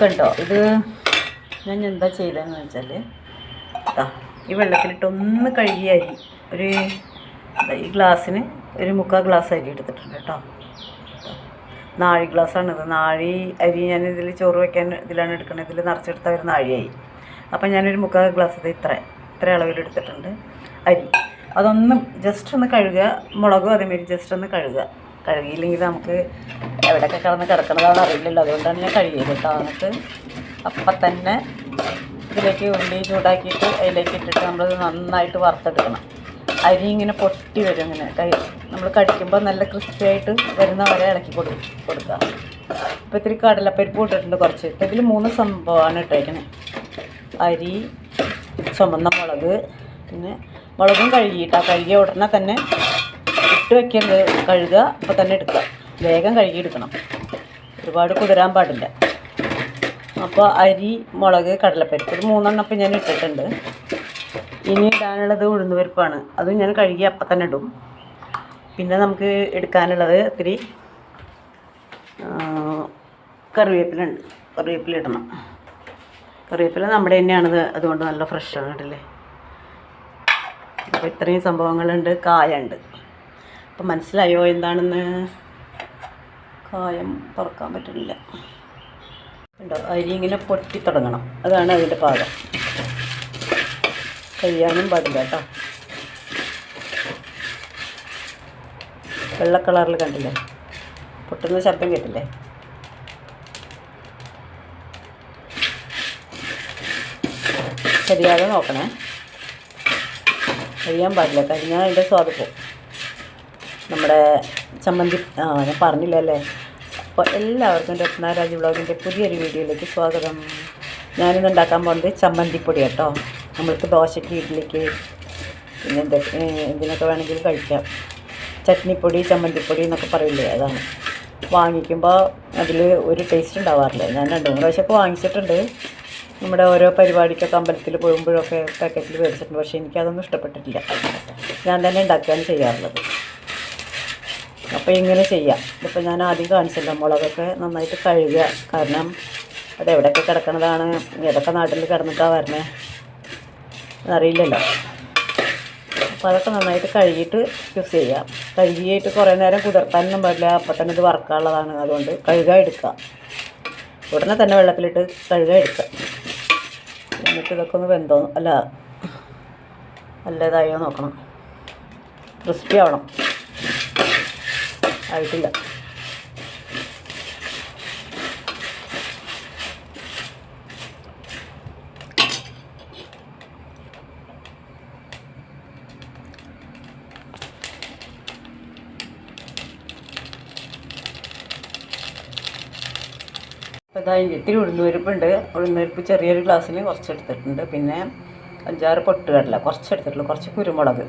കേട്ടോ ഇത് ഞാൻ എന്താ ചെയ്തതെന്ന് വെച്ചാൽ ഈ വെള്ളത്തിലിട്ട് ഒന്ന് കഴുകിയ അരി ഒരു ഈ ഗ്ലാസ്സിന് ഒരു മുക്കാൽ ഗ്ലാസ് അരി എടുത്തിട്ടുണ്ട് കേട്ടോ. നാഴി ഗ്ലാസ്സാണിത് നാഴി അരി ഞാൻ ഇതിൽ ചോറ് വയ്ക്കാൻ ഇതിലാണ് എടുക്കുന്നത് ഇതിൽ നിറച്ചെടുത്ത ഒരു നാഴിയായി. അപ്പം ഞാനൊരു മുക്കാൽ ഗ്ലാസ് ഇത് ഇത്ര ഇത്ര അളവിലെടുത്തിട്ടുണ്ട് അരി. അതൊന്ന് ജസ്റ്റ് ഒന്ന് കഴുകുക. മുളകും അതേമാതിരി ജസ്റ്റ് ഒന്ന് കഴുകുക. കഴുകിയില്ലെങ്കിൽ നമുക്ക് എവിടെയൊക്കെ കിടന്ന് കിടക്കണതാണ് അറിയില്ലല്ലോ. അതുകൊണ്ടാണ് ഞാൻ കഴുകിയത് കേട്ടോ. എന്നിട്ട് അപ്പം തന്നെ ഇതിലേക്ക് ഉള്ളി ചൂടാക്കിയിട്ട് അതിലേക്ക് ഇട്ടിട്ട് നമ്മൾ നന്നായിട്ട് വറുത്തെടുക്കണം. അരി ഇങ്ങനെ പൊട്ടി വരും ഇങ്ങനെ. കൈ നമ്മൾ കടിക്കുമ്പോൾ നല്ല ക്രിസ്പി ആയിട്ട് വരുന്ന വരെ ഇളക്കി കൊടു കൊടുക്കുക. ഇപ്പോൾ ഇത്തിരി കടലപ്പരിപ്പ് ഇട്ടിട്ടുണ്ട് കുറച്ച്. ഇപ്പം ഇതിൽ മൂന്ന് സംഭവമാണ് ഇട്ടേക്കുന്നത് അരി ചുമന്ന മുളക് പിന്നെ മുളകും കഴുകിയിട്ട് ആ കഴുകിയ ഉടനെ തന്നെ ഇട്ട് വെക്കരുത് കഴുകുക. അപ്പോൾ തന്നെ എടുക്കുക. വേഗം കഴുകിയെടുക്കണം ഒരുപാട് കുതിരാൻ പാടില്ല. അപ്പോൾ അരി മുളക് കടലപ്പരിപ്പ് ഒരു മൂന്നെണ്ണം ഇപ്പം ഞാൻ ഇട്ടിട്ടുണ്ട്. ഇനി ഇടാനുള്ളത് ഉഴുന്നുപരിപ്പാണ്. അതും ഞാൻ കഴുകി അപ്പം തന്നെ ഇടും. പിന്നെ നമുക്ക് എടുക്കാനുള്ളത് ഇത്തിരി കറിവേപ്പിലുണ്ട്. കറിവേപ്പില ഇടണം. കറിവേപ്പില നമ്മുടെ തന്നെയാണത്. അതുകൊണ്ട് നല്ല ഫ്രഷാണ് ഇടല്ലേ അപ്പോൾ ഇത്രയും സംഭവങ്ങളുണ്ട്. കായുണ്ട് അപ്പം മനസ്സിലായോ എന്താണെന്ന്? കായം തുറക്കാൻ പറ്റുന്നില്ല. ഉണ്ടോ അരി ഇങ്ങനെ പൊട്ടി തുടങ്ങണം. അതാണ് അതിന്റെ പാകം. കഴിയാനും പാടില്ല കേട്ടോ. വെള്ള കളറിൽ കണ്ടില്ലേ? പൊട്ടുന്ന ശബ്ദം കേട്ടില്ലേ? ശരിയാതെ നോക്കണേ. കഴിയാൻ പാടില്ല. കഴിഞ്ഞാൽ അതിന്റെ സ്വാദ് പോകും. നമ്മുടെ ചമ്മന്തി ആ ഞാൻ പറഞ്ഞില്ലല്ലേ? അപ്പോൾ എല്ലാവർക്കും രത്നാരാജ് വ്ളോഗിന്റെ പുതിയൊരു വീഡിയോയിലേക്ക് സ്വാഗതം. ഞാനിന്ന് ഉണ്ടാക്കാൻ പോകുന്നത് ചമ്മന്തിപ്പൊടി കേട്ടോ. നമ്മൾക്ക് ദോശയ്ക്ക് ഇഡ്ഡലിക്ക് പിന്നെ എന്തൊക്കെ എന്തിനൊക്കെ വേണമെങ്കിലും കഴിക്കാം. ചട്നിപ്പൊടി ചമ്മന്തിപ്പൊടി എന്നൊക്കെ പറയില്ലേ അതാണ്. വാങ്ങിക്കുമ്പോൾ അതിൽ ഒരു ടേസ്റ്റ് ഉണ്ടാവാറില്ല. ഞാൻ രണ്ട് മൂന്ന് പ്രാവശ്യമൊക്കെ വാങ്ങിച്ചിട്ടുണ്ട്. നമ്മുടെ ഓരോ പരിപാടിക്കൊക്കെ അമ്പലത്തിൽ പോകുമ്പോഴൊക്കെ പാക്കറ്റിൽ മേടിച്ചിട്ടുണ്ട്. പക്ഷേ എനിക്കതൊന്നും ഇഷ്ടപ്പെട്ടിട്ടില്ല. ഞാൻ തന്നെ ഉണ്ടാക്കുകയാണ് ചെയ്യാറുള്ളത്. അപ്പോൾ ഇങ്ങനെ ചെയ്യാം. ഇതിപ്പോൾ ഞാൻ ആദ്യം കാണിച്ചല്ലോ മുളകൊക്കെ നന്നായിട്ട് കഴുകുക. കാരണം അത് എവിടെയൊക്കെ കിടക്കുന്നതാണ് ഏതൊക്കെ നാട്ടിൽ കിടന്നിട്ടാണ് വരണേ അറിയില്ലല്ലോ അപ്പോൾ അതൊക്കെ നന്നായിട്ട് കഴുകിയിട്ട് യൂസ് ചെയ്യാം. കഴുകിയിട്ട് കുറേ നേരം കുതിർത്താനൊന്നും പാടില്ല. അപ്പം തന്നെ ഇത് വറക്കാനുള്ളതാണ്. അതുകൊണ്ട് കഴുകാൻ എടുക്കുക. ഉടനെ തന്നെ വെള്ളത്തിലിട്ട് കഴുകാൻ എടുക്കുക. എന്നിട്ട് ഇതൊക്കെ ഒന്ന് വെന്തോ അല്ല നല്ലതായോ നോക്കണം. ക്രിസ്പി ആവണം. ആയിട്ടില്ല ഇതാ ഇത്തിരി ഉഴുന്നുപരിപ്പുണ്ട് ഉഴുന്നുപരിപ്പ് ചെറിയൊരു ഗ്ലാസ്സിൽ കുറച്ച് എടുത്തിട്ടുണ്ട് പിന്നെ അഞ്ചാറ് പൊട്ടുകടല കുറച്ച് എടുത്തിട്ടുള്ളൂ കുറച്ച് കുരുമുളക്.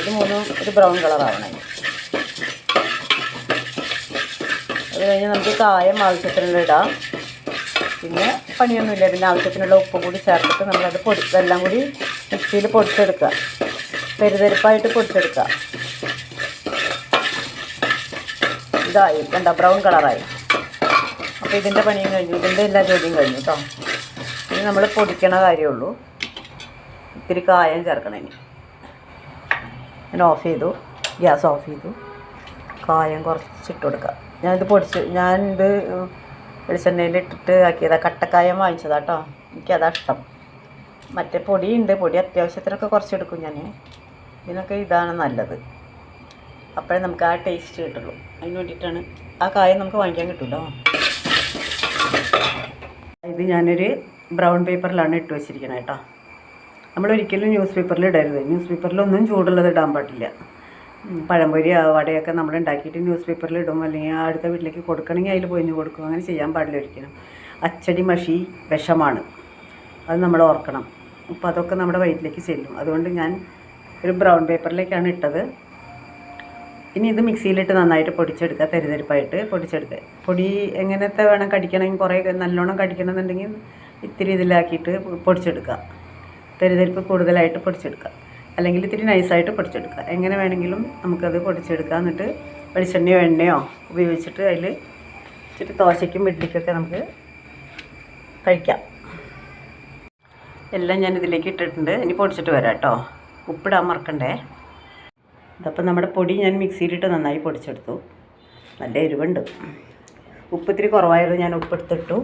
ഇത് മൂന്നും ഒരു ബ്രൗൺ കളറാവണം അതിന് അത് നമുക്ക് കായം ആവശ്യത്തിനുള്ള ഇടാം. പിന്നെ പണിയൊന്നുമില്ല. പിന്നെ ആവശ്യത്തിനുള്ള ഉപ്പ് കൂടി ചേർത്തിട്ട് നമ്മളത് പൊടി ഇതെല്ലാം കൂടി മിക്സിയിൽ പൊടിച്ചെടുക്കുക. പെരുതെരുപ്പായിട്ട് പൊടിച്ചെടുക്കുക. ഇതായി. കണ്ട? ബ്രൗൺ കളറായി. അപ്പോൾ ഇതിന്റെ പണിയും കഴിഞ്ഞു. ഇതിന്റെ എല്ലാ ജോലിയും കഴിഞ്ഞു കേട്ടോ ഇനി നമ്മൾ പൊടിക്കണ കാര്യമുള്ളൂ ഇത്തിരി കായം ചേർക്കണം ഇനി. ഞാൻ ഓഫ് ചെയ്തു. ഗ്യാസ് ഓഫ് ചെയ്തു. കായം കുറച്ചിട്ട് കൊടുക്കുക ഞാനിത് പൊടിച്ച് ഞാനിത് വെളിച്ചെണ്ണയിൽ ഇട്ടിട്ട് ആക്കിയതാണ് കട്ടക്കായം വാങ്ങിച്ചതാണ് കേട്ടോ എനിക്കതാ ഇഷ്ടം. മറ്റേ പൊടിയുണ്ട്. പൊടി അത്യാവശ്യത്തിനൊക്കെ കുറച്ചെടുക്കും ഞാൻ ഇതിനൊക്കെ ഇതാണ് നല്ലത്. അപ്പോഴേ നമുക്ക് ആ ടേസ്റ്റ് കിട്ടുള്ളൂ. അതിന് വേണ്ടിയിട്ടാണ് ആ കായം നമുക്ക് വാങ്ങിക്കാൻ കിട്ടുമല്ലോ ഇത് ഞാനൊരു ബ്രൗൺ പേപ്പറിലാണ് ഇട്ട് വെച്ചിരിക്കുന്നത് കേട്ടോ നമ്മൾ ഒരിക്കലും ന്യൂസ് പേപ്പറിൽ ഇടരുത്. ന്യൂസ് പേപ്പറിലൊന്നും ചൂടുള്ളത് ഇടാൻ പാടില്ല. പഴംപൊരി വടയൊക്കെ നമ്മൾ ഉണ്ടാക്കിയിട്ട് ന്യൂസ് പേപ്പറിൽ ഇടും. അല്ലെങ്കിൽ അടുത്ത വീട്ടിലേക്ക് കൊടുക്കണമെങ്കിൽ അതിൽ പൊയിഞ്ഞ് കൊടുക്കും. അങ്ങനെ ചെയ്യാൻ പാടില്ല ഒരിക്കലും. അച്ചടി മഷി വിഷമാണ്. അത് നമ്മൾ ഓർക്കണം. അപ്പോൾ അതൊക്കെ നമ്മുടെ വയറ്റിലേക്ക് ചെല്ലും. അതുകൊണ്ട് ഞാൻ ഒരു ബ്രൗൺ പേപ്പറിലേക്കാണ് ഇട്ടത്. ഇനി ഇത് മിക്സിയിലിട്ട് നന്നായിട്ട് പൊടിച്ചെടുക്കുക തരിതരിപ്പായിട്ട് പൊടിച്ചെടുക്കുക. പൊടി എങ്ങനത്തെ വേണം കടിക്കണമെങ്കിൽ കുറേ നല്ലോണം കടിക്കണമെന്നുണ്ടെങ്കിൽ ഇത്തിരി ഇതിലാക്കിയിട്ട് പൊടിച്ചെടുക്കുക. തരിതരിപ്പ് കൂടുതലായിട്ട് പൊടിച്ചെടുക്കുക. അല്ലെങ്കിൽ ഇത്തിരി നൈസായിട്ട് പൊടിച്ചെടുക്കുക. എങ്ങനെ വേണമെങ്കിലും നമുക്കത് പൊടിച്ചെടുക്കുക എന്നിട്ട് വെളിച്ചെണ്ണയോ എണ്ണയോ ഉപയോഗിച്ചിട്ട് അതിൽ ഇച്ചിരി ദോശയ്ക്കും ഇഡ്ഡലിക്കൊക്കെ നമുക്ക് കഴിക്കാം. എല്ലാം ഞാൻ ഇതിലേക്ക് ഇട്ടിട്ടുണ്ട്. ഇനി പൊടിച്ചിട്ട് വരാം കേട്ടോ. ഉപ്പിടാൻ മറക്കണ്ടേ. ഇതപ്പം നമ്മുടെ പൊടി ഞാൻ മിക്സിയിലിട്ട് നന്നായി പൊടിച്ചെടുത്തു. നല്ല എരിവുണ്ട്. ഉപ്പ് ഇത്തിരി കുറവായത് ഞാൻ ഉപ്പെടുത്തിട്ടു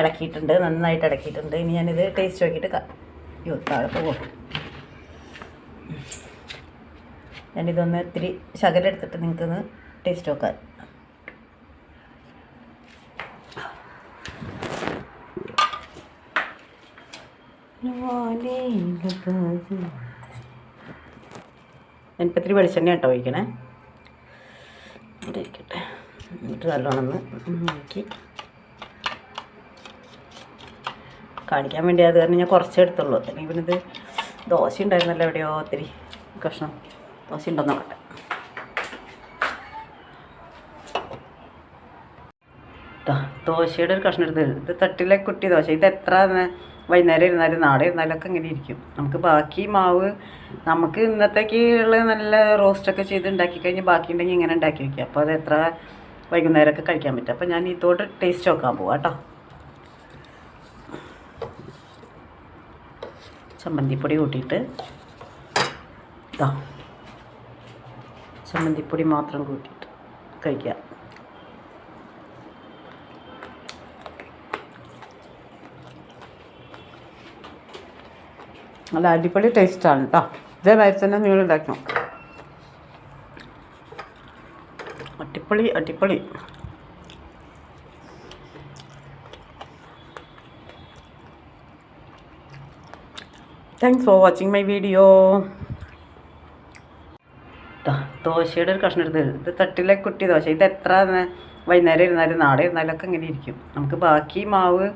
ഇടക്കിയിട്ടുണ്ട് നന്നായിട്ട് ഇളക്കിയിട്ടുണ്ട്. ഇനി ഞാനിത് ടേസ്റ്റ് നോക്കിയിട്ട് അയ്യോ പോകും ഞാനിതൊന്ന് ഇത്തിരി ശകലം എടുത്തിട്ട് നിങ്ങൾക്കൊന്ന് ടേസ്റ്റ് നോക്കാൻ ഞാനിപ്പോൾ ഇത്തിരി വെളിച്ചെണ്ണ കേട്ടോ ഒഴിക്കണേ. ഇരിക്കട്ടെ എന്നിട്ട് നല്ലോണമെന്ന് നോക്കി കാണിക്കാൻ വേണ്ടി അത് കാരണം ഞാൻ കുറച്ചേ എടുത്തുള്ളൂ. അല്ലെങ്കിൽ പിന്നെ ഇത് ദോശ ഉണ്ടായിരുന്നല്ലോ എവിടെയോ ഒത്തിരി കഷ്ണം. ദോശ ഉണ്ടോ നോക്കട്ടെ ദോശയുടെ ഒരു കഷ്ണം എടുത്ത് ഇത് തട്ടിലെ കുട്ടി ദോശ. ഇത് എത്ര വൈകുന്നേരം ഇരുന്നാലും നാളെ ഇരുന്നാലും ഒക്കെ ഇങ്ങനെ ഇരിക്കും. നമുക്ക് ബാക്കി മാവ് നമുക്ക് ഇന്നത്തേക്ക് ഉള്ള നല്ല റോസ്റ്റൊക്കെ ചെയ്ത് ഉണ്ടാക്കി കഴിഞ്ഞ് ബാക്കി ഉണ്ടെങ്കിൽ ഇങ്ങനെ ഉണ്ടാക്കി വയ്ക്കുക അപ്പോൾ അത് എത്ര വൈകുന്നേരമൊക്കെ കഴിക്കാൻ പറ്റും. അപ്പോൾ ഞാൻ ഇതോട് ടേസ്റ്റ് നോക്കാൻ പോവാം കേട്ടോ. ചമ്മന്തിപ്പൊടി കൂട്ടിയിട്ട് ചമ്മന്തിപ്പൊടി മാത്രം കൂട്ടിയിട്ട് കഴിക്കാം. നല്ല അടിപൊളി ടേസ്റ്റാണ് കേട്ടോ ഇതേമാതിരി തന്നെ നിങ്ങൾ ഉണ്ടാക്കണം അടിപൊളി അടിപൊളി. Thanks for watching my video ദോശയുടെ ഒരു കഷ്ണം എടുത്ത് ഇത് തട്ടിലെ കുട്ടി ദോശ. ഇത് എത്ര വൈകുന്നേരം ഇരുന്നാലും നാളെ ഇരുന്നാലും ഒക്കെ ഇങ്ങനെ ഇരിക്കും. നമുക്ക് ബാക്കി മാവ്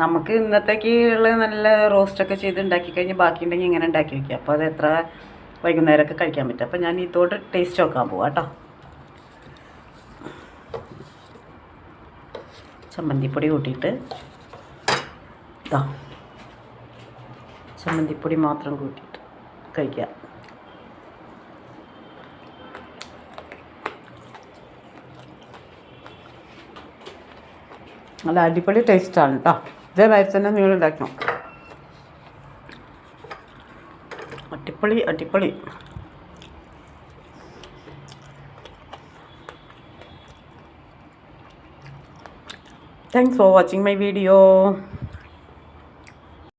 നമുക്ക് ഇന്നത്തേക്ക് ഉള്ള നല്ല റോസ്റ്റൊക്കെ ചെയ്ത് ഉണ്ടാക്കി കഴിഞ്ഞ് ബാക്കി ഉണ്ടെങ്കിൽ ഇങ്ങനെ ഉണ്ടാക്കി വയ്ക്കുക അപ്പോൾ അത് എത്ര വൈകുന്നേരമൊക്കെ കഴിക്കാൻ പറ്റും. അപ്പോൾ ഞാൻ ഇതോട് ടേസ്റ്റ് നോക്കാൻ പോവാം കേട്ടോ. ചമ്മന്തിപ്പൊടി കൂട്ടിയിട്ട് ഇതാ ചമ്മന്തിപ്പൊടി മാത്രം കൂട്ടിയിട്ട് കഴിക്കാം. നല്ല അടിപൊളി ടേസ്റ്റാണ് കേട്ടോ ഇതേമാതിരി തന്നെ നിങ്ങൾ ഉണ്ടാക്കണം അടിപൊളി അടിപൊളി. Thanks for watching my video